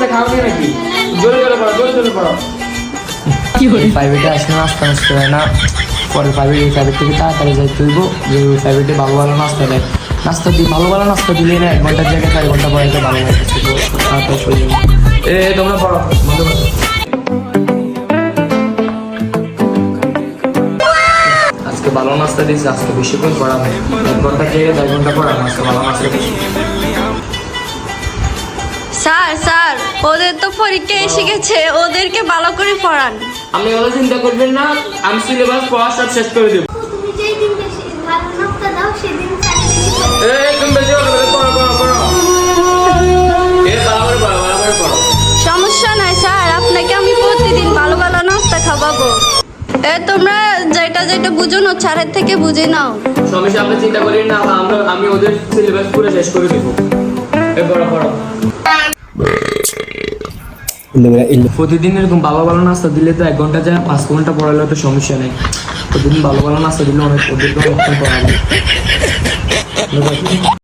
নাস্তা খাওনি নাকি? জোরে জোরে পড়ো জোরে জোরে পড়ো প্রাইভেটে আসলে নাস্তা নাস্তা হয় না। পরে প্রাইভেট প্রাইভেট থেকে তাড়াতাড়ি যাইতে হইব। যে ওই প্রাইভেটে ভালো ভালো নাস্তা দেয়। নাস্তা দিই ভালো ভালো নাস্তা দিলে না এক ঘণ্টার জায়গায় চার ঘণ্টা পরে ভালো লাগছে তাড়াতাড়ি চলে এ তোমরা পড়ো মধ্যে মধ্যে আজকে ভালো নাস্তা দিয়েছি আজকে বেশিক্ষণ পড়াবে এক ঘণ্টার জায়গায় দেড় ঘণ্টা পড়াবো আজকে ভালো নাস্তা দিয়েছি। Sir sir. ওদের তো পরীক্ষা এসে গেছে ওদেরকে ভালো করে পড়ান। আপনি কথা চিন্তা করবেন না আমি সিলেবাস পড়া সব শেষ করে দেবো। তুমি যেই দিন বেশি ভালো নাস্তা দাও সেদিন স্যার বেশি করে এই তুমি বেশি কথা বলে পড়ো পড়ো পড়ো। এ ভালো করে পড়ো ভালো করে পড়ো। সমস্যা নাই স্যার। আপনাকে আমি প্রতিদিন ভালো ভালো নাস্তা খাওয়াবো। এ তোমরা যেটা যেটা বুঝো না স্যারের থেকে বুঝে নাও। সমস্যা আপনি চিন্তা করেন না আমরা আমি ওদের সিলেবাস পুরো শেষ করে দেবো। এ পড়ো পড়ো। প্রতিদিন এরকম ভালো ভালো নাস্তা দিলে তো এক ঘণ্টা যায়, পাঁচ ঘণ্টা পড়ালে তো সমস্যা নেই। প্রতিদিন ভালো ভালো নাস্তা দিলে অনেক পদ্ধতি অনেকক্ষণ